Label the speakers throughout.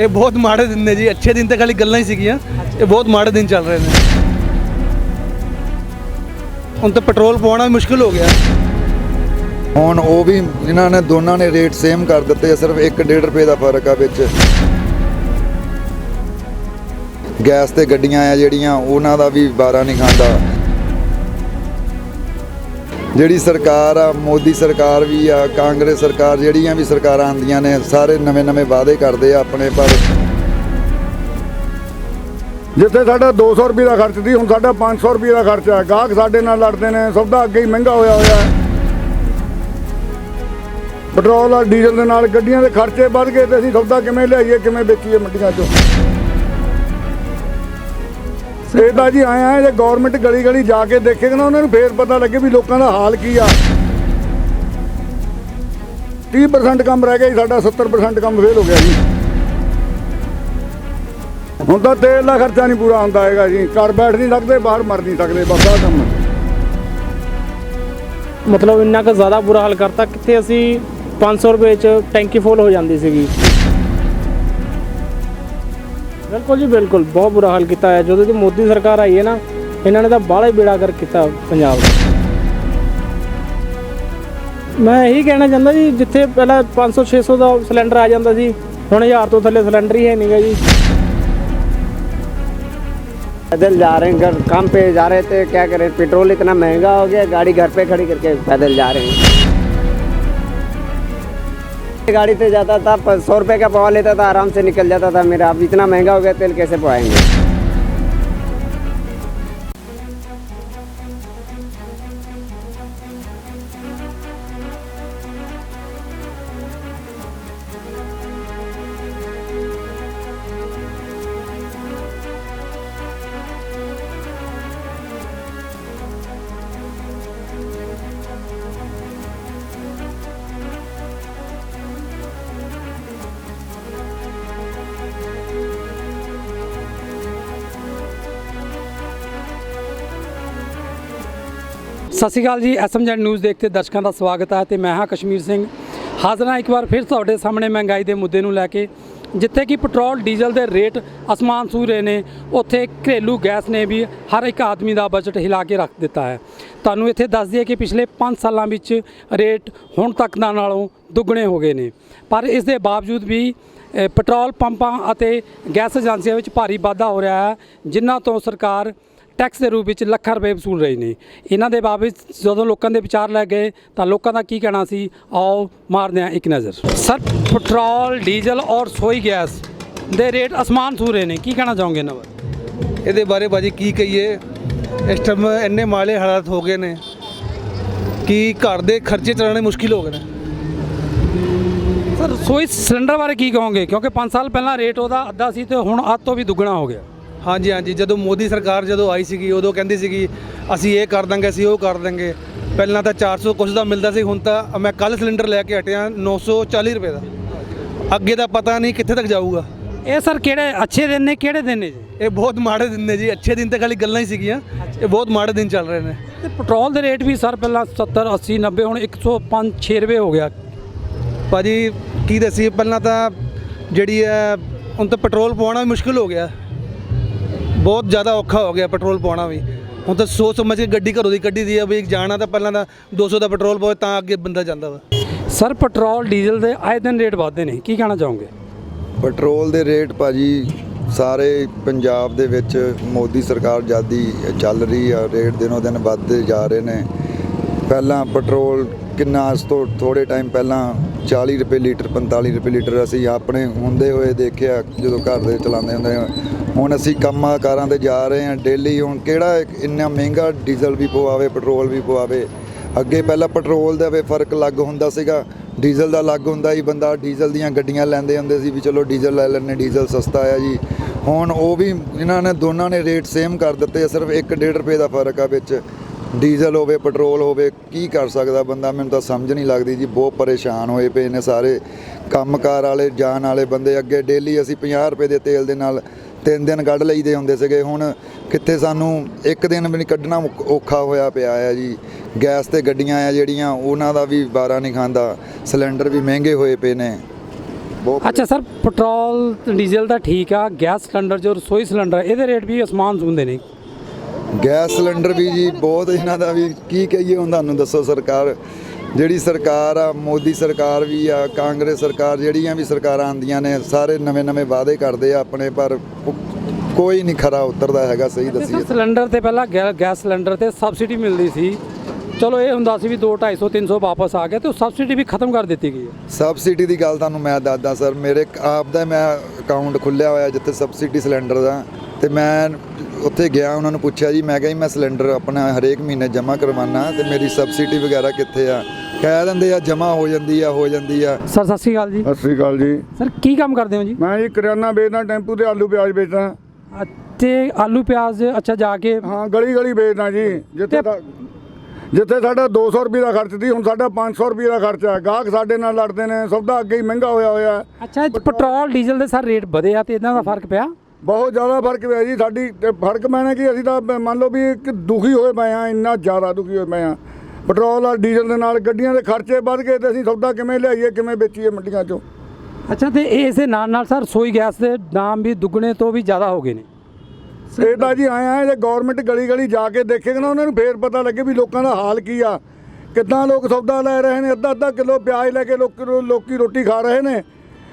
Speaker 1: ਇਹ ਬਹੁਤ ਮਾੜੇ ਦਿਨ ਨੇ ਜੀ ਅੱਛੇ ਦਿਨ ਤਾਂ ਖਾਲੀ ਗੱਲਾਂ ਹੀ ਸੀਗੀਆਂ। ਇਹ ਬਹੁਤ ਮਾੜੇ ਦਿਨ ਚੱਲ ਰਹੇ ਨੇ। ਹੁਣ ਤਾਂ ਪੈਟਰੋਲ ਪਵਾਉਣਾ ਵੀ ਮੁਸ਼ਕਿਲ ਹੋ ਗਿਆ।
Speaker 2: ਹੁਣ ਉਹ ਵੀ ਇਹਨਾਂ ਨੇ ਦੋਨਾਂ ਨੇ ਰੇਟ ਸੇਮ ਕਰ ਦਿੱਤੇ ਆ, ਸਿਰਫ 1.5 ਰੁਪਏ ਦਾ ਫ਼ਰਕ ਆ ਵਿੱਚ। ਗੈਸ ਤੇ ਗੱਡੀਆਂ ਆ ਜਿਹੜੀਆਂ ਉਹਨਾਂ ਦਾ ਵੀ ਬਾਰਾ ਨਹੀਂ ਖਾਂਦਾ। ਜਿਹੜੀ ਸਰਕਾਰ ਆ, ਮੋਦੀ ਸਰਕਾਰ ਵੀ ਆ, ਕਾਂਗਰਸ ਸਰਕਾਰ, ਜਿਹੜੀਆਂ ਵੀ ਸਰਕਾਰਾਂ ਆਉਂਦੀਆਂ ਨੇ, ਸਾਰੇ ਨਵੇਂ-ਨਵੇਂ ਵਾਅਦੇ ਕਰਦੇ ਆ ਆਪਣੇ ਪਰ।
Speaker 3: ਜਿੱਥੇ ਸਾਡਾ 200 ਰੁਪਏ ਦਾ ਖਰਚ ਸੀ, ਹੁਣ ਸਾਡਾ 500 ਰੁਪਏ ਦਾ ਖਰਚ ਹੈ ਗਾਹਕ ਸਾਡੇ ਨਾਲ ਲੜਦੇ ਨੇ, ਸੌਦਾ ਅੱਗੇ ਹੀ ਮਹਿੰਗਾ ਹੋਇਆ ਹੋਇਆ ਹੈ। ਪੈਟਰੋਲ ਔਰ ਡੀਜ਼ਲ ਦੇ ਨਾਲ ਗੱਡੀਆਂ ਦੇ ਖਰਚੇ ਵੱਧ ਗਏ ਤੇ ਅਸੀਂ ਸੌਦਾ ਕਿਵੇਂ ਲਿਆਈਏ, ਕਿਵੇਂ ਵੇਚੀਏ ਮੰਡੀਆਂ 'ਚੋਂ? ਇਹ ਤਾਂ ਜੀ ਆਇਆ ਆ ਜੇ ਗਵਰਨਮੈਂਟ ਗਲੀ ਗਲੀ ਜਾ ਕੇ ਦੇਖੇਗਾ ਨਾ ਉਹਨਾਂ ਨੂੰ ਫੇਰ ਪਤਾ ਲੱਗੇ ਵੀ ਲੋਕਾਂ ਦਾ ਹਾਲ ਕੀ ਆ। 30% ਕੰਮ ਰਹਿ ਗਿਆ ਜੀ, ਸਾਡਾ 70% ਕੰਮ ਫੇਲ ਹੋ ਗਿਆ ਜੀ। ਹੁਣ ਤਾਂ ਤੇਲ ਦਾ ਖਰਚਾ ਨਹੀਂ ਪੂਰਾ ਹੁੰਦਾ ਹੈਗਾ ਜੀ। ਘਰ ਬੈਠ ਨਹੀਂ ਸਕਦੇ, ਬਾਹਰ ਮਰ ਨਹੀਂ ਸਕਦੇ, ਬਸ ਆਹ ਕੰਮ।
Speaker 4: ਮਤਲਬ ਇੰਨਾ ਕੁ ਜ਼ਿਆਦਾ ਬੁਰਾ ਹਾਲ ਕਰਤਾ, ਕਿੱਥੇ ਅਸੀਂ 500 ਰੁਪਏ ਚ ਟੈਂਕੀ ਫੁੱਲ ਹੋ ਜਾਂਦੀ ਸੀਗੀ। ਬਿਲਕੁਲ ਜੀ ਬਿਲਕੁਲ ਬਹੁਤ ਬੁਰਾ ਹਾਲ ਕੀਤਾ ਹੈ ਜਦੋਂ ਦੀ ਮੋਦੀ ਸਰਕਾਰ ਆਈ ਹੈ ਨਾ ਇਹਨਾਂ ਨੇ ਤਾਂ ਬਾਹਲਾ ਹੀ ਬੇੜਾ ਕਰ ਕੀਤਾ ਪੰਜਾਬ ਦਾ ਮੈਂ ਇਹੀ ਕਹਿਣਾ ਚਾਹੁੰਦਾ ਜੀ ਜਿੱਥੇ ਪਹਿਲਾਂ 500 600 ਦਾ ਸਿਲੰਡਰ ਆ ਜਾਂਦਾ ਸੀ ਹੁਣ 1000 ਤੋਂ ਥੱਲੇ ਸਿਲੰਡਰ ਹੀ ਹੈ ਨਹੀਂਗਾ ਜੀ
Speaker 5: पैदल जा रहे हैं घर काम पे जा रहे थे क्या करें पेट्रोल इतना महंगा हो गया गाड़ी घर पे खड़ी करके पैदल जा रहे हैं गाड़ी से जाता था सौ रुपये का पवा लेता था आराम से निकल जाता था मेरा अब इतना महंगा हो गया तेल कैसे पवाएंगे
Speaker 6: ਸਤਿ ਸ਼੍ਰੀ ਅਕਾਲ ਜੀ ਐਸਐਮਜੈਡ ਨਿਊਜ਼ ਦੇਖਦੇ ਦਰਸ਼ਕਾਂ ਦਾ ਸਵਾਗਤ ਹੈ ਤੇ ਮੈਂ ਹਾਂ ਕਸ਼ਮੀਰ ਸਿੰਘ। ਹਾਜ਼ਰ ਹਾਂ ਇੱਕ ਵਾਰ ਫਿਰ ਤੁਹਾਡੇ ਸਾਹਮਣੇ ਮਹਿੰਗਾਈ ਦੇ ਮੁੱਦੇ ਨੂੰ ਲੈ ਕੇ, ਜਿੱਥੇ ਕਿ ਪੈਟਰੋਲ, ਡੀਜ਼ਲ ਦੇ ਰੇਟ ਅਸਮਾਨ ਛੂ ਰਹੇ ਨੇ, ਉੱਥੇ ਘਰੇਲੂ ਗੈਸ ਨੇ ਵੀ ਹਰ ਇੱਕ ਆਦਮੀ ਦਾ ਬਜਟ ਹਿਲਾ ਕੇ ਰੱਖ ਦਿੱਤਾ ਹੈ। ਤੁਹਾਨੂੰ ਇੱਥੇ ਦੱਸ ਦਈਏ ਕਿ ਪਿਛਲੇ 5 ਸਾਲਾਂ ਵਿੱਚ ਰੇਟ ਹੁਣ ਤੱਕ ਦਾ ਨਾਲੋਂ ਦੁੱਗਣੇ ਹੋ ਗਏ ਨੇ। ਪਰ ਇਸ ਦੇ ਬਾਵਜੂਦ ਵੀ ਪੈਟਰੋਲ ਪੰਪਾਂ ਅਤੇ ਗੈਸ ਏਜੰਸੀਆਂ ਵਿੱਚ ਭਾਰੀ ਵਾਧਾ ਹੋ ਰਿਹਾ ਹੈ, ਜਿਨ੍ਹਾਂ ਤੋਂ ਸਰਕਾਰ ਟੈਕਸ ਦੇ ਰੂਪ ਵਿੱਚ ਲੱਖਾਂ ਰੁਪਏ ਵਸੂਲ ਰਹੀ ਨੇ। ਇਹਨਾਂ ਦੇ ਬਾਬਤ ਜਦੋਂ ਲੋਕਾਂ ਦੇ ਵਿਚਾਰ ਲੈ ਗਏ ਤਾਂ ਲੋਕਾਂ ਦਾ ਕੀ ਕਹਿਣਾ ਸੀ? ਆਓ ਮਾਰਦੇ ਹਾਂ ਇੱਕ ਨਜ਼ਰ। ਸਰ ਪੈਟਰੋਲ ਡੀਜ਼ਲ ਔਰ ਸੋਈ ਗੈਸ ਦੇ ਰੇਟ ਅਸਮਾਨ ਛੂ ਰਹੇ ਨੇ। ਕੀ ਕਹਿਣਾ ਚਾਹੋਗੇ ਇਹਨਾਂ ਬਾਰੇ?
Speaker 1: ਇਹਦੇ ਬਾਰੇ ਬਾਜੀ ਕੀ ਕਹੀਏ? ਇਸ ਟਾਈਮ ਇੰਨੇ ਮਾਲੇ ਹਾਲਾਤ ਹੋ ਗਏ ਨੇ ਕਿ ਘਰ ਦੇ ਖਰਚੇ ਚਲਾਉਣੇ ਮੁਸ਼ਕਿਲ ਹੋ ਗਏ ਨੇ।
Speaker 6: ਸਰ ਸੋਈ ਸਿਲੰਡਰ ਬਾਰੇ ਕੀ ਕਹੋਗੇ? ਕਿਉਂਕਿ 5 ਸਾਲ ਪਹਿਲਾਂ ਰੇਟ ਉਹਦਾ ਅੱਧਾ ਸੀ ਤੇ ਹੁਣ ਅੱਧ ਤੋਂ ਵੀ ਦੁੱਗਣਾ ਹੋ ਗਿਆ।
Speaker 1: ਹਾਂਜੀ ਹਾਂਜੀ। ਜਦੋਂ ਮੋਦੀ ਸਰਕਾਰ ਜਦੋਂ ਆਈ ਸੀਗੀ ਉਦੋਂ ਕਹਿੰਦੀ ਸੀਗੀ ਅਸੀਂ ਇਹ ਕਰ ਦਾਂਗੇ ਅਸੀਂ ਉਹ ਕਰ ਦਾਂਗੇ। ਪਹਿਲਾਂ ਤਾਂ 400 ਕੁਛ ਦਾ ਮਿਲਦਾ ਸੀ ਹੁਣ ਤਾਂ ਮੈਂ ਕੱਲ ਸਿਲੰਡਰ ਲੈ ਕੇ ਹਟਿਆ 940 ਰੁਪਏ ਦਾ। ਅੱਗੇ ਦਾ ਪਤਾ ਨਹੀਂ ਕਿੱਥੇ ਤੱਕ ਜਾਊਗਾ।
Speaker 6: ਇਹ ਸਰ ਕਿਹੜੇ ਅੱਛੇ ਦਿਨ ਨੇ ਕਿਹੜੇ ਦਿਨ ਨੇ ਜੀ?
Speaker 1: ਇਹ ਬਹੁਤ ਮਾੜੇ ਦਿਨ ਨੇ ਜੀ। ਅੱਛੇ ਦਿਨ ਤਾਂ ਖਾਲੀ ਗੱਲਾਂ ਹੀ ਸੀਗੀਆਂ। ਇਹ ਬਹੁਤ ਮਾੜੇ ਦਿਨ ਚੱਲ ਰਹੇ ਨੇ।
Speaker 6: ਤੇ ਪੈਟਰੋਲ ਦੇ ਰੇਟ ਵੀ ਸਰ ਪਹਿਲਾਂ 70 80 90 ਹੁਣ 105 6 ਰੁਪਏ ਹੋ ਗਿਆ।
Speaker 1: ਭਾਜੀ ਕੀ ਦੱਸੀਏ ਪਹਿਲਾਂ ਤਾਂ ਜਿਹੜੀ ਹੈ ਹੁਣ ਤਾਂ ਪੈਟਰੋਲ ਪਵਾਉਣਾ ਵੀ ਮੁਸ਼ਕਿਲ ਹੋ ਗਿਆ। ਬਹੁਤ ਜ਼ਿਆਦਾ ਔਖਾ ਹੋ ਗਿਆ ਪੈਟਰੋਲ ਪਵਾਉਣਾ ਵੀ। ਹੁਣ ਤਾਂ ਸੋਚ ਸਮਝ ਕੇ ਗੱਡੀ ਘਰੋਂ ਦੀ ਕੱਢੀ ਦੀ ਆ ਵੀ ਜਾਣਾ ਤਾਂ ਪਹਿਲਾਂ ਤਾਂ 200 ਦਾ ਪੈਟਰੋਲ ਪਵੇ ਤਾਂ ਅੱਗੇ ਬੰਦਾ ਜਾਂਦਾ ਵਾ।
Speaker 6: ਸਰ ਪੈਟਰੋਲ ਡੀਜ਼ਲ ਦੇ ਆਏ ਦਿਨ ਰੇਟ ਵਧਦੇ ਨੇ। ਕੀ ਕਹਿਣਾ ਚਾਹੋਗੇ?
Speaker 2: ਪੈਟਰੋਲ ਦੇ ਰੇਟ ਭਾਜੀ ਸਾਰੇ ਪੰਜਾਬ ਦੇ ਵਿੱਚ ਮੋਦੀ ਸਰਕਾਰ ਜਿਆਦੀ ਚੱਲ ਰਹੀ ਆ ਰੇਟ ਦਿਨੋਂ ਦਿਨ ਵੱਧਦੇ ਜਾ ਰਹੇ ਨੇ। ਪਹਿਲਾਂ ਪੈਟਰੋਲ ਕਿੰਨਾ ਅੱਜ ਤੋਂ ਥੋੜੇ ਟਾਈਮ ਪਹਿਲਾਂ 40 ਰੁਪਏ ਲੀਟਰ 45 ਰੁਪਏ ਲੀਟਰ ਅਸੀਂ ਆਪਣੇ ਹੁੰਦੇ ਹੋਏ ਦੇਖਿਆ ਜਦੋਂ ਘਰ ਦੇ ਚਲਾਉਂਦੇ ਹੁੰਦੇ ਹੁਣ ਅਸੀਂ ਕੰਮਾਂ ਕਾਰਾਂ ਤੇ ਜਾ ਰਹੇ ਹਾਂ ਡੇਲੀ ਹੁਣ ਕਿਹੜਾ ਇੰਨਾ ਮਹਿੰਗਾ ਡੀਜ਼ਲ ਵੀ ਪਵਾਵੇ ਪੈਟਰੋਲ ਵੀ ਪਵਾਵੇ? ਅੱਗੇ ਪਹਿਲਾਂ ਪੈਟਰੋਲ ਦਾ ਵੀ ਫ਼ਰਕ ਲੱਗ ਹੁੰਦਾ ਸੀਗਾ। ਡੀਜ਼ਲ ਦਾ ਲੱਗ ਹੁੰਦਾ ਸੀ ਬੰਦਾ ਡੀਜ਼ਲ ਦੀਆਂ ਗੱਡੀਆਂ ਲੈਂਦੇ ਹੁੰਦੇ ਸੀ ਵੀ ਚਲੋ ਡੀਜ਼ਲ ਲੈ ਲੈਣੇ ਡੀਜ਼ਲ ਸਸਤਾ ਆ ਜੀ। ਹੁਣ ਉਹ ਵੀ ਇਹਨਾਂ ਨੇ ਦੋਨਾਂ ਨੇ ਰੇਟ ਸੇਮ ਕਰ ਦਿੱਤੇ ਆ, ਸਿਰਫ 1.5 ਰੁਪਏ ਦਾ ਫ਼ਰਕ ਆ ਵਿੱਚ। ਡੀਜ਼ਲ ਹੋਵੇ ਪੈਟਰੋਲ ਹੋਵੇ ਕੀ ਕਰ ਸਕਦਾ ਬੰਦਾ? ਮੈਨੂੰ ਤਾਂ ਸਮਝ ਨਹੀਂ ਲੱਗਦੀ ਜੀ ਬਹੁਤ ਪਰੇਸ਼ਾਨ ਹੋਏ ਪਏ ਨੇ ਸਾਰੇ। ਕੰਮਕਾਰ ਵਾਲੇ ਜਾਣ ਵਾਲੇ ਬੰਦੇ ਅੱਗੇ ਡੇਲੀ ਅਸੀਂ 50 ਰੁਪਏ ਦੇ ਤੇਲ ਦੇ ਨਾਲ ਤਿੰਨ ਦਿਨ ਕੱਢ ਲਈਦੇ ਹੁੰਦੇ ਸੀਗੇ। ਹੁਣ ਕਿੱਥੇ ਸਾਨੂੰ ਇੱਕ ਦਿਨ ਵੀ ਨਹੀਂ ਕੱਢਣਾ ਔਖ- ਹੋਇਆ ਪਿਆ ਆ ਜੀ। ਗੈਸ ਤੇ ਗੱਡੀਆਂ ਆ ਜਿਹੜੀਆਂ ਉਹਨਾਂ ਦਾ ਵੀ ਬਾਰਾ ਨਹੀਂ ਖਾਂਦਾ। ਸਿਲੰਡਰ ਵੀ ਮਹਿੰਗੇ ਹੋਏ ਪਏ ਨੇ। ਬਹੁਤ
Speaker 6: ਅੱਛਾ ਸਰ ਪੈਟਰੋਲ ਡੀਜ਼ਲ ਦਾ ਠੀਕ ਆ ਗੈਸ ਸਿਲੰਡਰ ਜੋ ਰਸੋਈ ਸਿਲੰਡਰ ਇਹਦੇ ਰੇਟ ਵੀ ਅਸਮਾਨ ਛੂੰਦੇ ਨੇ।
Speaker 2: ਗੈਸ ਸਿਲੰਡਰ ਵੀ ਜੀ ਬਹੁਤ ਇਹਨਾਂ ਦਾ ਵੀ ਕੀ ਕਹੀਏ ਹੁਣ ਤੁਹਾਨੂੰ ਦੱਸੋ ਸਰਕਾਰ ਜਿਹੜੀ ਸਰਕਾਰ ਆ ਮੋਦੀ ਸਰਕਾਰ ਵੀ ਆ ਕਾਂਗਰਸ ਸਰਕਾਰ ਜਿਹੜੀਆਂ ਵੀ ਸਰਕਾਰਾਂ ਆਂਦੀਆਂ ਨੇ ਸਾਰੇ ਨਵੇਂ ਨਵੇਂ ਵਾਅਦੇ ਕਰਦੇ ਆ ਆਪਣੇ ਪਰ ਕੋਈ ਨਹੀਂ ਖਰਾ ਉਤਰਦਾ ਹੈਗਾ ਸਹੀ ਦੱਸੀਏ
Speaker 6: ਸਿਲੰਡਰ ਤੇ ਪਹਿਲਾਂ ਗੈਸ ਸਿਲੰਡਰ ਤੇ ਸਬਸਿਡੀ ਮਿਲਦੀ ਸੀ। ਚਲੋ ਇਹ ਹੁੰਦਾ ਸੀ ਵੀ 2 250 300 ਵਾਪਸ ਆ ਗਿਆ ਤੇ ਉਹ ਸਬਸਿਡੀ ਵੀ ਖਤਮ ਕਰ ਦਿੱਤੀ ਗਈ ਹੈ।
Speaker 2: ਸਬਸਿਡੀ ਦੀ ਗੱਲ ਤੁਹਾਨੂੰ ਮੈਂ ਦੱਸਦਾ ਸਰ ਮੇਰੇ ਆਪ ਦਾ ਮੈਂ ਅਕਾਊਂਟ ਖੁੱਲਿਆ ਹੋਇਆ ਜਿੱਥੇ ਸਬਸਿਡੀ ਸਿਲੰਡਰ ਦਾ ਤੇ ਮੈਂ ਉੱਥੇ ਗਿਆ ਉਹਨਾਂ ਨੂੰ ਪੁੱਛਿਆ ਜੀ ਮੈਂ ਕਿਹਾ ਜੀ ਮੈਂ ਸਿਲੰਡਰ ਆਪਣਾ ਹਰੇਕ ਮਹੀਨੇ ਜਮ੍ਹਾਂ ਕਰਵਾਉਣਾ ਤੇ ਮੇਰੀ ਸਬਸਿਡੀ ਵਗੈਰਾ ਕਿੱਥੇ ਆ? ਕਹਿ ਦਿੰਦੇ ਆ ਜਮ੍ਹਾਂ ਹੋ ਜਾਂਦੀ ਆ ਹੋ ਜਾਂਦੀ ਆ।
Speaker 6: ਸਰ ਸਤਿ ਸ਼੍ਰੀ ਅਕਾਲ ਜੀ।
Speaker 3: ਸਤਿ ਸ੍ਰੀ ਅਕਾਲ ਜੀ।
Speaker 6: ਸਰ ਕੀ ਕੰਮ ਕਰਦੇ ਹੋ ਜੀ?
Speaker 3: ਮੈਂ ਜੀ ਕਰਿਆਨਾ ਵੇਚਦਾ ਟੈਂਪੂ ਤੇ ਆਲੂ ਪਿਆਜ਼ ਵੇਚਦਾ।
Speaker 6: ਤੇ ਆਲੂ ਪਿਆਜ਼ ਅੱਛਾ ਜਾ ਕੇ
Speaker 3: ਹਾਂ ਗਲੀ ਗਲੀ ਵੇਚਦਾ ਜੀ ਜਿੱਥੇ ਦਾ ਜਿੱਥੇ ਸਾਡਾ 200 ਰੁਪਏ ਦਾ ਖਰਚ ਸੀ ਹੁਣ ਸਾਡਾ 500 ਰੁਪਏ ਦਾ ਖਰਚਾ ਹੈ ਗਾਹਕ ਸਾਡੇ ਨਾਲ ਲੜਦੇ ਨੇ ਸੌਦਾ ਅੱਗੇ ਹੀ ਮਹਿੰਗਾ ਹੋਇਆ ਹੋਇਆ। ਹੈ
Speaker 6: ਅੱਛਾ ਪੈਟਰੋਲ ਡੀਜ਼ਲ ਦੇ ਸਰ ਰੇਟ ਵਧੇ ਆ ਤੇ ਇਹਨਾਂ ਦਾ ਫ਼ਰਕ ਪਿਆ?
Speaker 3: ਬਹੁਤ ਜ਼ਿਆਦਾ ਫ਼ਰਕ ਪਿਆ ਜੀ ਸਾਡੀ ਤੇ ਫ਼ਰਕ ਪੈਣਾ ਕਿ ਅਸੀਂ ਤਾਂ ਮੰਨ ਲਓ ਵੀ ਇੱਕ ਦੁਖੀ ਹੋਏ ਪਏ ਆ ਇੰਨਾ ਜ਼ਿਆਦਾ ਦੁਖੀ ਹੋਏ ਪਏ ਆ ਪੈਟਰੋਲ ਔਰ ਡੀਜ਼ਲ ਦੇ ਨਾਲ ਗੱਡੀਆਂ ਦੇ ਖਰਚੇ ਵੱਧ ਗਏ ਤੇ ਅਸੀਂ ਸੌਦਾ ਕਿਵੇਂ ਲਿਆਈਏ ਕਿਵੇਂ ਵੇਚੀਏ ਮੰਡੀਆਂ 'ਚੋਂ?
Speaker 6: ਅੱਛਾ ਤੇ ਇਸ ਦੇ ਨਾਲ ਨਾਲ ਸਰ ਰਸੋਈ ਗੈਸ ਦੇ ਦਾਮ ਵੀ ਦੁੱਗਣੇ ਤੋਂ ਵੀ ਜ਼ਿਆਦਾ ਹੋ ਗਏ ਨੇ।
Speaker 3: ਇਹ ਤਾਂ ਜੀ ਆਏ ਆ ਜੇ ਗਵਰਨਮੈਂਟ ਗਲੀ ਗਲੀ ਜਾ ਕੇ ਦੇਖੇਗਾ ਨਾ ਉਹਨਾਂ ਨੂੰ ਫੇਰ ਪਤਾ ਲੱਗੇ ਵੀ ਲੋਕਾਂ ਦਾ ਹਾਲ ਕੀ ਆ। ਕਿੱਦਾਂ ਲੋਕ ਸੌਦਾ ਲੈ ਰਹੇ ਨੇ ਅੱਧਾ ਅੱਧਾ ਕਿਲੋ ਪਿਆਜ਼ ਲੈ ਕੇ ਲੋਕ ਲੋਕੀ ਰੋਟੀ ਖਾ ਰਹੇ ਨੇ।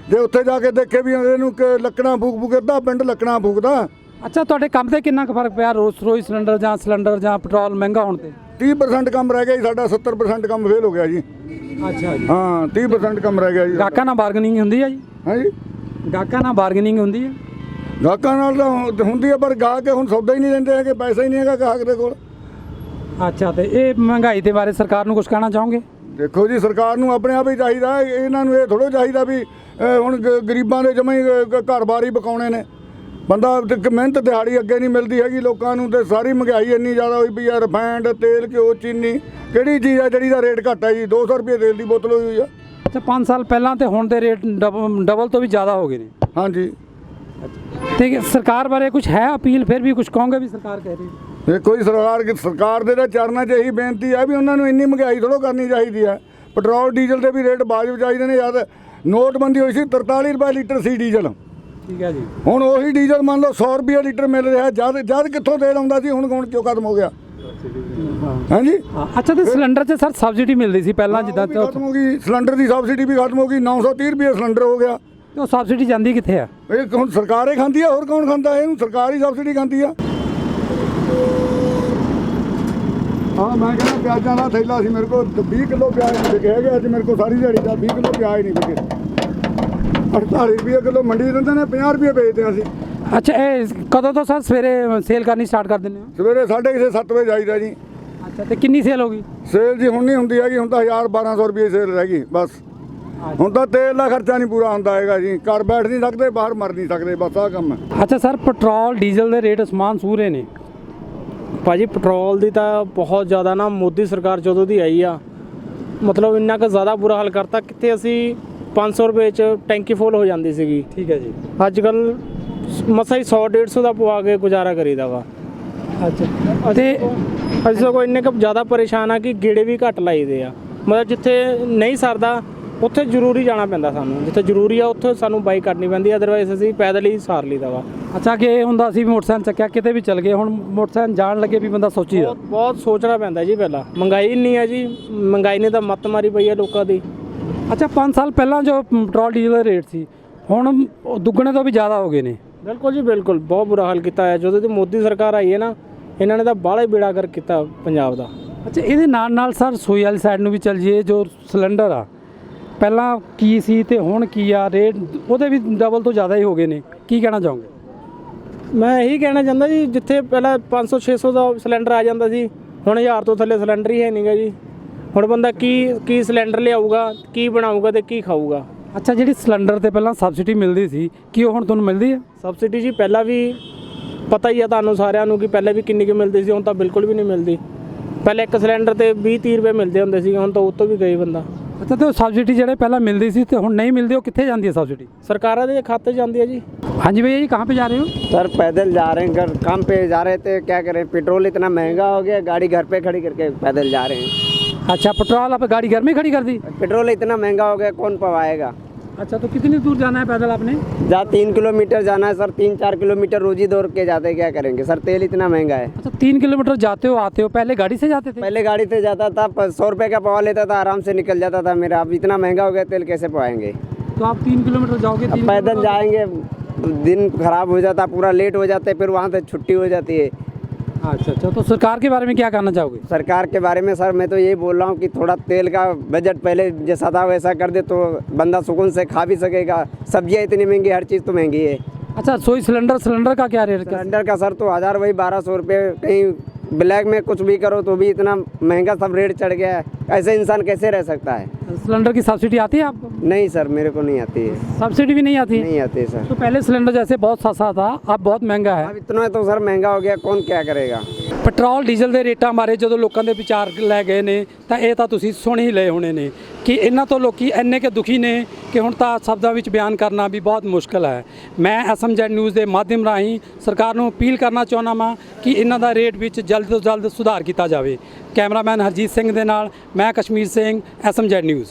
Speaker 3: ਜੇ ਉੱਥੇ ਜਾ ਕੇ ਦੇਖੇ ਵੀ ਇਹਨੂੰ ਕਿ ਲੱਕੜਾਂ ਫੂਕ ਫੂਕ ਅੱਧਾ ਪਿੰਡ ਲੱਕੜਾਂ ਫੂਕਦਾ।
Speaker 6: ਅੱਛਾ ਤੁਹਾਡੇ ਕੰਮ ਤੇ ਕਿੰਨਾ ਕੁ ਫ਼ਰਕ ਪਿਆ? ਰੋਜ਼ ਰੋਜ਼ ਸਿਲੰਡਰ ਜਾਂ ਸਿਲੰਡਰ ਜਾਂ ਪੈਟਰੋਲ ਮਹਿੰਗਾ ਹੋਣ ਤੇ?
Speaker 3: 30% ਕੰਮ ਰਹਿ ਗਿਆ ਜੀ ਸਾਡਾ 70% ਕੰਮ ਫੇਲ ਹੋ ਗਿਆ ਜੀ।
Speaker 6: ਅੱਛਾ ਜੀ।
Speaker 3: ਹਾਂ 30% ਕੰਮ ਰਹਿ ਗਿਆ ਜੀ
Speaker 6: ਗਾਹਕਾਂ ਨਾਲ ਬਾਰਗੇਨਿੰਗ ਹੁੰਦੀ ਹੈ ਜੀ।
Speaker 3: ਹਾਂਜੀ
Speaker 6: ਗਾਹਕਾਂ ਨਾਲ ਬਾਰਗੇਨਿੰਗ ਹੁੰਦੀ ਹੈ
Speaker 3: ਗਾਹਕਾਂ ਨਾਲ ਤਾਂ ਹੁ- ਹੁੰਦੀ ਹੈ ਪਰ ਗਾਹਕ ਹੁਣ ਸੌਦਾ ਹੀ ਨਹੀਂ ਦਿੰਦੇ ਹੈਗੇ ਪੈਸਾ ਹੀ ਨਹੀਂ ਹੈਗਾ ਗਾਹਕ ਦੇ ਕੋਲ।
Speaker 6: ਅੱਛਾ ਤੇ ਇਹ ਮਹਿੰਗਾਈ ਦੇ ਬਾਰੇ ਸਰਕਾਰ ਨੂੰ ਕੁਝ ਕਹਿਣਾ ਚਾਹੋਗੇ?
Speaker 3: ਦੇਖੋ ਜੀ ਸਰਕਾਰ ਨੂੰ ਆਪਣੇ ਆਪ ਹੀ ਚਾਹੀਦਾ ਹੈ, ਇਹਨਾਂ ਨੂੰ ਇਹ ਥੋੜ੍ਹਾ ਚਾਹੀਦਾ ਵੀ ਹੁਣ ਗ- ਗਰੀਬਾਂ ਦੇ ਜਮਾਂ ਹੀ ਘਰ-ਬਾਰ ਹੀ ਬਕਾਉਣੇ ਨੇ। ਬੰਦਾ ਤੇ ਕ- ਮਿਹਨਤ ਦਿਹਾੜੀ ਅੱਗੇ ਨਹੀਂ ਮਿਲਦੀ ਹੈਗੀ ਲੋਕਾਂ ਨੂੰ ਤੇ ਸਾਰੀ ਮਹਿੰਗਾਈ ਇੰਨੀ ਜ਼ਿਆਦਾ ਹੋਈ ਪਈ ਆ ਰਿਫਾਈਨਡ ਤੇਲ ਘਿਓ ਚੀਨੀ। ਕਿਹੜੀ ਚੀਜ਼ ਆ ਜਿਹੜੀ ਦਾ ਰੇਟ ਘੱਟ ਹੈ ਜੀ? 200 ਰੁਪਏ ਤੇਲ ਦੀ ਬੋਤਲ ਹੋਈ ਹੋਈ ਆ।
Speaker 6: ਅੱਛਾ 5 ਸਾਲ ਪਹਿਲਾਂ ਤੇ ਹੁਣ ਦੇ ਰੇਟ ਡਬਲ ਤੋਂ ਵੀ ਜ਼ਿਆਦਾ ਹੋ ਗਏ ਨੇ।
Speaker 3: ਹਾਂਜੀ।
Speaker 6: ਤੇ ਸਰਕਾਰ ਬਾਰੇ ਕੁਝ ਹੈ ਅਪੀਲ? ਫਿਰ ਵੀ ਕੁਝ ਕਹੋਗੇ ਵੀ ਸਰਕਾਰ ਕਹਿ ਰਹੀ ਹੈ?
Speaker 3: ਦੇਖੋ ਜੀ ਸਰਕਾਰ ਸਰਕਾਰ ਦੇ ਤਾਂ ਚਰਨਾਂ 'ਚ ਇਹੀ ਬੇਨਤੀ ਹੈ ਵੀ ਉਹਨਾਂ ਨੂੰ ਇੰਨੀ ਮਹਿੰਗਾਈ ਥੋੜੋ ਕਰਨੀ ਚਾਹੀਦੀ ਹੈ ਪੈਟਰੋਲ ਡੀਜ਼ਲ ਦੇ ਵੀ ਰੇਟ ਵਾਜਬ ਚਾਹੀਦੇ ਨੇ ਯਾਦ ਨੋਟਬੰਦੀ ਹੋਈ ਸੀ 43 ਰੁਪਏ ਲੀਟਰ ਸੀ ਡੀਜ਼ਲ।
Speaker 6: ਠੀਕ ਹੈ ਜੀ।
Speaker 3: ਹੁਣ ਉਹੀ ਡੀਜ਼ਲ ਮੰਨ ਲਓ 100 ਰੁਪਏ ਲੀਟਰ ਮਿਲ ਰਿਹਾ ਜਦ ਜਦ ਕਿੱਥੋਂ ਤੇਲ ਆਉਂਦਾ ਸੀ ਹੁਣ ਹੁਣ ਕਿਉਂ ਖਤਮ ਹੋ ਗਿਆ? ਹਾਂਜੀ?
Speaker 6: ਅੱਛਾ ਤੇ ਸਿਲੰਡਰ 'ਚ ਸਰ ਸਬਸਿਡੀ ਮਿਲਦੀ ਸੀ ਪਹਿਲਾਂ ਜਿੱਦਾਂ
Speaker 3: ਵੀ ਖਤਮ ਹੋ ਗਈ। ਸਿਲੰਡਰ ਦੀ ਸਬਸਿਡੀ ਵੀ ਖਤਮ ਹੋ ਗਈ 930 ਰੁਪਏ ਸਿਲੰਡਰ ਹੋ ਗਿਆ।
Speaker 6: ਤੇ ਉਹ ਸਬਸਿਡੀ ਜਾਂਦੀ ਕਿੱਥੇ ਆ?
Speaker 3: ਇਹ ਹੁਣ ਸਰਕਾਰ ਹੀ ਖਾਂਦੀ ਆ ਹੋਰ ਕੌਣ ਖਾਂਦਾ? ਇਹਨੂੰ ਸਰਕਾਰ ਹੀ ਸਬਸਿਡੀ ਖਾਂਦੀ ਆ। ਹਾਂ ਮੈਂ ਕਹਿੰਦਾ ਪਿਆਜ਼ਾਂ ਦਾ ਥੈਲਾ ਸੀ ਮੇਰੇ ਕੋਲ 20 ਕਿਲੋ ਪਿਆਜ਼ ਨਹੀਂ ਵਿਕੇ ਹੈਗੇ ਅੱਜ ਮੇਰੇ ਕੋਲ ਸਾਰੀ ਦਿਹਾੜੀ ਦਾ 20 ਕਿਲੋ ਪਿਆਜ਼ ਨਹੀਂ ਵਿਕੇ। 48 ਰੁਪਏ ਕਿਲੋ ਮੰਡੀ ਦਿੰਦੇ ਨੇ 50 ਰੁਪਏ ਵੇਚਦੇ ਹਾਂ ਅਸੀਂ।
Speaker 6: ਅੱਛਾ ਇਹ ਕਦੋਂ ਤੋਂ ਸਰ ਸਵੇਰੇ ਸੇਲ ਕਰਨੀ ਸਟਾਰਟ ਕਰ ਦਿੰਦੇ ਹੋ?
Speaker 3: ਸਵੇਰੇ 6:30 7 ਵਜੇ ਜਾਈਦਾ ਜੀ।
Speaker 6: ਅੱਛਾ ਤੇ ਕਿੰਨੀ ਸੇਲ ਹੋ ਗਈ?
Speaker 3: ਸੇਲ ਜੀ ਹੁਣ ਨਹੀਂ ਹੁੰਦੀ ਹੈਗੀ ਹੁਣ ਤਾਂ 1000 1200 ਰੁਪਏ ਸੇਲ ਰਹਿ ਗਈ ਬਸ। ਹੁਣ ਤਾਂ ਤੇਲ ਦਾ ਖਰਚਾ ਨਹੀਂ ਪੂਰਾ ਹੁੰਦਾ ਹੈਗਾ ਜੀ ਘਰ ਬੈਠ ਨਹੀਂ ਸਕਦੇ ਬਾਹਰ ਮਰ ਨਹੀਂ ਸਕਦੇ ਬਸ ਆਹ ਕੰਮ ਹੈ।
Speaker 6: ਅੱਛਾ ਸਰ ਪੈਟਰੋਲ ਡੀਜ਼ਲ ਦੇ ਰੇਟ ਅਸਮਾਨ ਸੂਹ ਰਹੇ ਨੇ।
Speaker 4: ਭਾਜੀ ਪੈਟਰੋਲ ਦੀ ਤਾਂ ਬਹੁਤ ਜ਼ਿਆਦਾ ਨਾ ਮੋਦੀ ਸਰਕਾਰ ਜਦੋਂ ਦੀ ਆਈ ਆ ਮਤਲਬ ਇੰਨਾ ਕੁ ਜ਼ਿਆਦਾ ਬੁਰਾ ਹਾਲ ਕਰਤਾ ਕਿਤੇ ਅਸੀਂ 500 ਰੁਪਏ ਚ ਟੈਂਕੀ ਫੁੱਲ ਹੋ ਜਾਂਦੀ ਸੀਗੀ।
Speaker 6: ਠੀਕ ਹੈ ਜੀ।
Speaker 4: ਅੱਜ ਕੱਲ ਮਸਾ ਹੀ 100 150 ਦਾ ਪਵਾ ਕੇ ਗੁਜ਼ਾਰਾ ਕਰੀਦਾ ਵਾ।
Speaker 6: ਅੱਛਾ।
Speaker 4: ਤੇ ਅਸੀਂ ਸਗੋਂ ਇੰਨੇ ਕੁ ਜ਼ਿਆਦਾ ਪਰੇਸ਼ਾਨ ਆ ਕਿ ਗੇੜੇ ਵੀ ਘੱਟ ਲਾਈਦੇ ਆ। ਮਤਲਬ ਜਿੱਥੇ ਨਹੀਂ ਸਰਦਾ ਉੱਥੇ ਜ਼ਰੂਰੀ ਜਾਣਾ ਪੈਂਦਾ ਸਾਨੂੰ। ਜਿੱਥੇ ਜ਼ਰੂਰੀ ਆ ਉੱਥੇ ਸਾਨੂੰ ਬਾਈਕ ਕਰਨੀ ਪੈਂਦੀ ਅਦਰਵਾਈਜ਼ ਅਸੀਂ ਪੈਦਲ ਹੀ ਸਾਰ ਲਈਦਾ ਵਾ।
Speaker 6: ਅੱਛਾ ਕਿ ਇਹ ਹੁੰਦਾ ਸੀ ਵੀ ਮੋਟਰਸਾਈਕਲ ਚੱਕਿਆ ਕਿਤੇ ਵੀ ਚਲ ਗਏ ਹੁਣ ਮੋਟਰਸਾਈਕਲ ਜਾਣ ਲੱਗੇ ਵੀ ਬੰਦਾ ਸੋਚੀ
Speaker 4: ਬਹੁਤ ਬਹੁਤ ਸੋਚਣਾ ਪੈਂਦਾ ਜੀ ਪਹਿਲਾਂ। ਮਹਿੰਗਾਈ ਇੰਨੀ ਆ ਜੀ ਮਹਿੰਗਾਈ ਨੇ ਤਾਂ ਮੱਤ ਮਾਰੀ ਪਈ ਆ ਲੋਕਾਂ ਦੀ।
Speaker 6: ਅੱਛਾ 5 ਸਾਲ ਪਹਿਲਾਂ ਜੋ ਪੈਟਰੋਲ ਡੀਜ਼ਲ ਦਾ ਰੇਟ ਸੀ ਹੁਣ ਉਹ ਦੁੱਗਣੇ ਤੋਂ ਵੀ ਜ਼ਿਆਦਾ ਹੋ ਗਏ ਨੇ।
Speaker 4: ਬਿਲਕੁਲ ਜੀ ਬਿਲਕੁਲ। ਬਹੁਤ ਬੁਰਾ ਹਾਲ ਕੀਤਾ ਹੈ ਜਦੋਂ ਦੀ ਮੋਦੀ ਸਰਕਾਰ ਆਈ ਹੈ ਨਾ ਇਹਨਾਂ ਨੇ ਤਾਂ ਬਾਹਲਾ ਹੀ ਬੇੜਾ ਕਰ ਕੀਤਾ ਪੰਜਾਬ ਦਾ।
Speaker 6: ਅੱਛਾ ਇਹਦੇ ਨਾਲ ਨਾਲ ਸਰ ਰਸੋਈ ਵਾਲੀ ਸਾਈਡ ਨੂੰ ਵੀ ਚੱਲ ਜੀਏ ਜੋ ਸਿਲੰਡਰ ਆ ਪਹਿਲਾਂ ਕੀ ਸੀ ਤੇ ਹੁਣ ਕੀ ਆ? ਰੇਟ ਉਹਦੇ ਵੀ ਡਬਲ ਤੋਂ ਜ਼ਿਆਦਾ ਹੀ ਹੋ ਗਏ ਨੇ। ਕੀ ਕਹਿਣਾ ਚਾਹੋਗੇ?
Speaker 4: ਮੈਂ ਇਹੀ ਕਹਿਣਾ ਚਾਹੁੰਦਾ ਜੀ ਜਿੱਥੇ ਪਹਿਲਾਂ 500 600 ਦਾ ਸਿਲੰਡਰ ਆ ਜਾਂਦਾ ਸੀ ਹੁਣ 1000 ਤੋਂ ਥੱਲੇ ਸਿਲੰਡਰ ਹੀ ਹੈ ਨਹੀਂਗਾ ਜੀ। ਹੁਣ ਬੰਦਾ ਕੀ ਕੀ ਸਿਲੰਡਰ ਲਿਆਊਗਾ ਕੀ ਬਣਾਊਗਾ ਤੇ ਕੀ ਖਾਊਗਾ।
Speaker 6: ਅੱਛਾ ਜਿਹੜੀ ਸਿਲੰਡਰ ਤੇ ਪਹਿਲਾਂ ਸਬਸਿਡੀ ਮਿਲਦੀ ਸੀ ਕੀ ਉਹ ਹੁਣ ਤੁਹਾਨੂੰ ਮਿਲਦੀ ਹੈ?
Speaker 4: ਸਬਸਿਡੀ ਜੀ ਪਹਿਲਾਂ ਵੀ ਪਤਾ ਹੀ ਆ ਤੁਹਾਨੂੰ ਸਾਰਿਆਂ ਨੂੰ ਕਿ ਪਹਿਲਾਂ ਵੀ ਕਿੰਨੀ ਕੁ ਮਿਲਦੀ ਸੀ ਹੁਣ ਤਾਂ ਬਿਲਕੁਲ ਵੀ ਨਹੀਂ ਮਿਲਦੀ। ਪਹਿਲਾਂ ਇੱਕ ਸਿਲੰਡਰ ਤੇ 20 30 ਰੁਪਏ ਮਿਲਦੇ ਹੁੰਦੇ ਸੀ ਹੁਣ ਤਾਂ ਉਹ ਤੋਂ ਵੀ ਗਈ ਬੰਦਾ।
Speaker 6: ਅੱਛਾ ਤੇ ਉਹ ਸਬਸਿਡੀ ਜਿਹੜੇ ਪਹਿਲਾਂ ਮਿਲਦੀ ਸੀ ਤੇ ਹੁਣ ਨਹੀਂ ਮਿਲਦੀ ਉਹ ਕਿੱਥੇ ਜਾਂਦੀ ਹੈ ਸਬਸਿਡੀ
Speaker 4: ਸਰਕਾਰਾਂ ਦੇ ਖਾਤੇ 'ਚ ਜਾਂਦੀ ਹੈ ਜੀ
Speaker 6: हाँ जी भैया जी कहाँ पे जा रहे हो
Speaker 5: सर पैदल जा रहे हैं घर काम पे जा रहे थे क्या करें पेट्रोल इतना महंगा हो गया गाड़ी घर पे खड़ी करके पैदल जा रहे हैं
Speaker 6: अच्छा पेट्रोल आप गाड़ी घर में खड़ी कर दी
Speaker 5: पेट्रोल इतना महंगा हो गया कौन पवाएगा
Speaker 6: अच्छा तो कितनी दूर जाना है पैदल आपने?
Speaker 5: जहाँ तीन किलोमीटर जाना है सर। तीन चार किलोमीटर रोज ही दौड़ के जाते क्या करेंगे? सर तेल इतना महँगा है।
Speaker 6: अच्छा तीन किलोमीटर जाते हो आते हो? पहले गाड़ी से जाते थे?
Speaker 5: पहले गाड़ी से जाता था सौ रुपये का पवा लेता था आराम से निकल जाता था मेरा। अब इतना महँगा हो गया तेल कैसे पवाएँगे
Speaker 6: तो आप तीन किलोमीटर जाओगे
Speaker 5: पैदल जाएँगे दिन खराब हो जाता पूरा लेट हो जाते फिर वहाँ से छुट्टी हो जाती है।
Speaker 6: अच्छा अच्छा तो सरकार के बारे में क्या कहना चाहोगे?
Speaker 5: सरकार के बारे में सर मैं तो यही बोल रहा हूँ कि थोड़ा तेल का बजट पहले जैसा था वैसा कर दे तो बंदा सुकून से खा भी सकेगा। सब्ज़ियाँ इतनी महँगी हर चीज़ तो महँगी है।
Speaker 6: अच्छा सोई सिलेंडर सिलेंडर का क्या रेट है?
Speaker 5: सिलेंडर का सर तो हज़ार वही बारह सौ रुपये कहीं ब्लैक में कुछ भी करो तो भी इतना महँगा सब रेट चढ़ गया है। ऐसे इंसान कैसे रह सकता है?
Speaker 6: सिलेंडर की सब्सिडी आती है आपको
Speaker 5: नहीं सर मेरे को नहीं आती है
Speaker 6: सब्सिडी भी नहीं आती है
Speaker 5: नहीं आती है सर
Speaker 6: तो पहले सिलेंडर जैसे बहुत सस्ता था अब बहुत महंगा है
Speaker 5: अब इतना तो सर महंगा हो गया कौन क्या करेगा
Speaker 6: ਪੈਟਰੋਲ ਡੀਜ਼ਲ ਦੇ ਰੇਟਾਂ ਬਾਰੇ ਜਦੋਂ ਲੋਕਾਂ ਦੇ ਵਿਚਾਰ ਲੈ ਗਏ ਨੇ ਤਾਂ ਇਹ ਤਾਂ ਤੁਸੀਂ ਸੁਣ ਹੀ ਲਏ ਹੋਣੇ ਨੇ ਕਿ ਇਹਨਾਂ ਤੋਂ ਲੋਕੀ ਇੰਨੇ ਕਿ ਦੁਖੀ ਨੇ ਕਿ ਹੁਣ ਤਾਂ ਸ਼ਬਦਾਂ ਵਿੱਚ ਬਿਆਨ ਕਰਨਾ ਵੀ ਬਹੁਤ ਮੁਸ਼ਕਲ ਹੈ। ਮੈਂ ਐਸਐਮਜੈਡ ਨਿਊਜ਼ ਦੇ ਮਾਧਿਅਮ ਰਾਹੀਂ ਸਰਕਾਰ ਨੂੰ ਅਪੀਲ ਕਰਨਾ ਚਾਹੁੰਦਾ ਵਾਂ ਕਿ ਇਹਨਾਂ ਦਾ ਰੇਟ ਵਿੱਚ ਜਲਦ ਤੋਂ ਜਲਦ ਸੁਧਾਰ ਕੀਤਾ ਜਾਵੇ। ਕੈਮਰਾਮੈਨ ਹਰਜੀਤ ਸਿੰਘ ਦੇ ਨਾਲ ਮੈਂ ਕਸ਼ਮੀਰ ਸਿੰਘ, ਐਸਐਮਜੈਡ ਨਿਊਜ਼।